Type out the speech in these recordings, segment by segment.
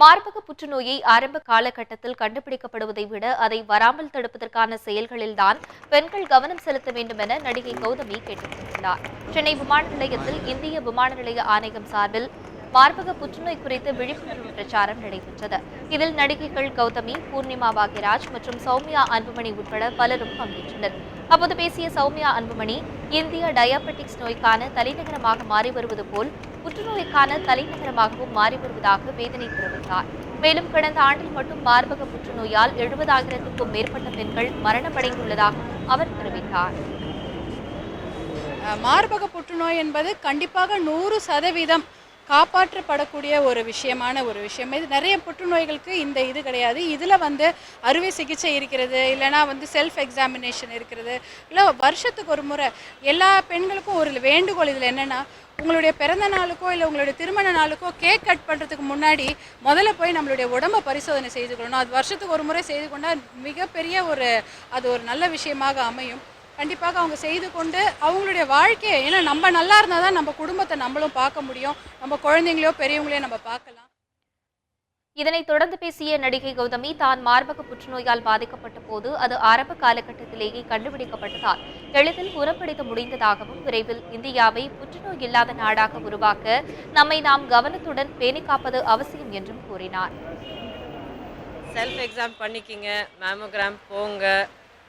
மார்பக புற்றுநோயை ஆரம்ப காலகட்டத்தில் கண்டுபிடிக்கப்படுவதை விட அதை வராமல் தடுப்பதற்கான செயல்களில்தான் பெண்கள் கவனம் செலுத்த வேண்டும் என நடிகை கௌதமி கேட்டுக்கொண்டுள்ளார். சென்னை விமான நிலையத்தில் இந்திய விமான நிலைய ஆணையம் சார்பில் மார்பக புற்றுநோய் குறித்து விழிப்புணர்வு பிரச்சாரம் நடைபெற்றது. இதில் நடிகைகள் கௌதமி பூர்ணிமா பாக்யராஜ் மற்றும் சௌமியா அன்புமணி உட்பட பலரும் பங்கேற்றனர். அப்போது பேசிய சௌமியா அன்புமணி இந்திய டயாபெட்டிக்ஸ் நோய்க்கான தலைநகரமாக மாறி வருவது போல் புற்றுநோய்க்கான தலைநகரமாகவும் மாறி வருவதாக வேதனை தெரிவித்தார். மேலும் கடந்த ஆண்டில் மட்டும் மார்பக புற்றுநோயால் எழுபதாயிரத்துக்கும் மேற்பட்ட பெண்கள் மரணமடைந்துள்ளதாக அவர் தெரிவித்தார். மார்பக புற்றுநோய் என்பது கண்டிப்பாக நூறு சதவீதம் காப்பாற்றப்படக்கூடிய ஒரு விஷயமான ஒரு விஷயம். இது நிறைய புற்றுநோய்களுக்கு இந்த இது கிடையாது. இதில் வந்து அறுவை சிகிச்சை இருக்கிறது இல்லைனா வந்து செல்ஃப் எக்ஸாமினேஷன் இருக்கிறது இல்லை வருஷத்துக்கு ஒரு முறை. எல்லா பெண்களுக்கும் ஒரு வேண்டுகோள் இதில் என்னென்னா உங்களுடைய பிறந்த நாளுக்கோ இல்லை உங்களுடைய திருமண நாளுக்கோ கேக் கட் பண்ணுறதுக்கு முன்னாடி முதல்ல போய் நம்மளுடைய உடம்ப பரிசோதனை செய்து கொள்ளணும். அது வருஷத்துக்கு ஒரு முறை செய்து கொண்டால் மிகப்பெரிய ஒரு அது ஒரு நல்ல விஷயமாக அமையும். கண்டிப்பாக அவங்க செய்து கொண்டு அவங்களுடைய வாழ்க்கையை ஏன்னா நம்ம நல்லா இருந்தால் தான் நம்ம குடும்பத்தை நம்மளும் பார்க்க முடியும். நம்ம குழந்தைங்களையோ பெரியவங்களையோ நம்ம பார்க்கலாம். இதனைத் தொடர்ந்து பேசிய நடிகை கௌதமி தான் மார்பக புற்றுநோயால் பாதிக்கப்பட்ட போது அது ஆரம்ப காலகட்டத்திலேயே கண்டுபிடிக்கப்பட்டதால் எளிதில் குணப்படுத்த முடிந்ததாகவும் விரைவில் இந்தியாவை புற்றுநோய் இல்லாத நாடாக உருவாக்க நம்மை நாம் கவனத்துடன் பேணி காப்பது அவசியம் என்றும் கூறினார். செல்ஃப் எக்ஸாம் பண்ணிக்கிங்க மேமோகிராம் போங்க.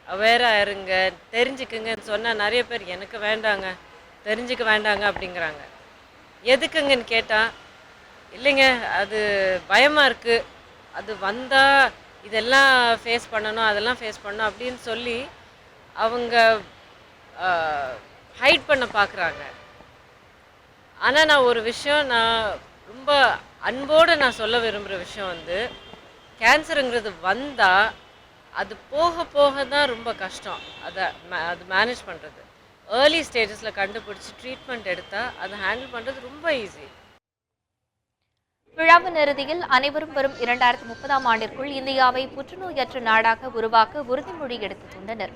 அவேராக இருங்க தெரிஞ்சுக்குங்கன்னு சொன்னால் நிறைய பேர் எனக்கு வேண்டாங்க தெரிஞ்சுக்க வேண்டாங்க அப்படிங்கிறாங்க. எதுக்குங்கன்னு கேட்டால் இல்லைங்க அது பயமாக இருக்குது அது வந்தால் இதெல்லாம் ஃபேஸ் பண்ணணும் அதெல்லாம் ஃபேஸ் பண்ணணும் அப்படின்னு சொல்லி அவங்க ஹைட் பண்ண பார்க்குறாங்க ஆனால் நான் ஒரு விஷயம் நான் ரொம்ப அன்போடு நான் சொல்ல விரும்புகிற விஷயம் வந்து கேன்சருங்கிறது வந்தால் அது போக போக தான் ரொம்ப கஷ்டம். அதை அது மேனேஜ் பண்ணுறது ஏர்லி ஸ்டேஜஸில் கண்டுபிடிச்சி ட்ரீட்மெண்ட் எடுத்தால் அதை ஹேண்டில் பண்ணுறது ரொம்ப ஈஸி விழாவின் இறுதியில் அனைவரும் வரும் இரண்டாயிரத்தி முப்பதாம் ஆண்டிற்குள் இந்தியாவை புற்றுநோயற்ற நாடாக உருவாக்க உறுதிமொழி எடுத்துக் கொண்டனர்.